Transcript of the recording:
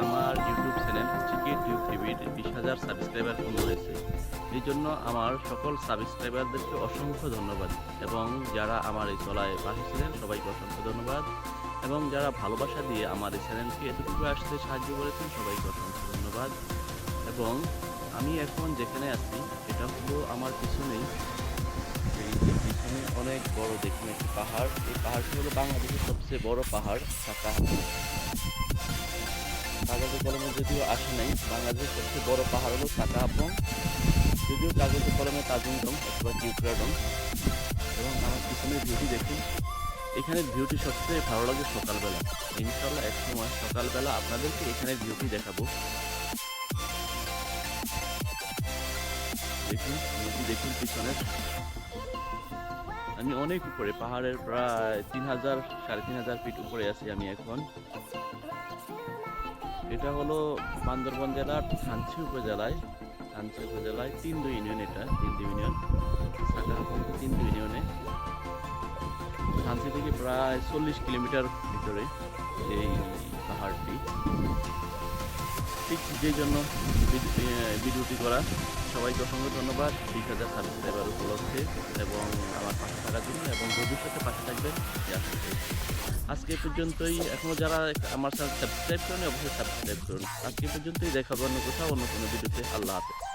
আমার YouTube channel চিকেট tube টিভির বিশ হাজার সাবস্ক্রাইবার পূর্ণ এই জন্য আমার সকল সাবস্ক্রাইবারদেরকে অসংখ্য ধন্যবাদ এবং যারা আমার এই চলায় পাশে ছিলেন সবাইকে অসংখ্য ধন্যবাদ এবং যারা ভালোবাসা দিয়ে আমার এই চ্যানেলকে এতটুকু আসতে সাহায্য করেছেন সবাইকে অসংখ্য ধন্যবাদ এবং আমি এখন যেখানে আছি হলো আমার পিছনেই পিছনে অনেক বড় দেখুন একটি পাহাড়। এই পাহাড়টি হলো বাংলাদেশের সবচেয়ে বড় পাহাড় সাকা কাগজে কলমে যদিও আসে নাই, বাংলাদেশের সবচেয়ে বড় পাহাড় হলো সাকা আপং যদিও কাগজে কলমে তাজুংডং অথবা কিউক্রাডং এবং আমার পিছনের ভিউটি দেখুন। এখানের ভিউটি সবচেয়ে ভালো লাগে সকালবেলা। ইনশাল্লাহ এক সময় সকালবেলা আপনাদেরকে এখানের ভিউটি দেখাবো। দেখুন পিছনের আমি অনেক উপরে, পাহাড়ের প্রায় তিন হাজার, সাড়ে তিন হাজার ফিট উপরে আছি আমি এখন। এটা হলো বান্দরবান জেলার থানচি উপজেলায়। থানচি উপজেলায় তিন দুই ইউনিয়ন এটা তিন দুই ইউনিয়ন। তিন দুই ইউনিয়নে। থানচি থেকে প্রায় চল্লিশ কিলোমিটার ভিতরে এই ঠিক যে জন্য ভিডিওটি করা, সবাইকে অসংখ্য ধন্যবাদ। বিশ হাজার সাবস্ক্রাইবার উপলক্ষে এবং আমার পাশে থাকার জন্য এবং ভবিষ্যতে পাশে করি। আজকে পর্যন্তই। এখনও যারা আমার সাবস্ক্রাইব করেন অবশ্যই সাবস্ক্রাইব করুন। আজকে পর্যন্তই। দেখাবো অন্য কোথাও, অন্য কোনো ভিডিওতে। আল্লাহ হাফেজ।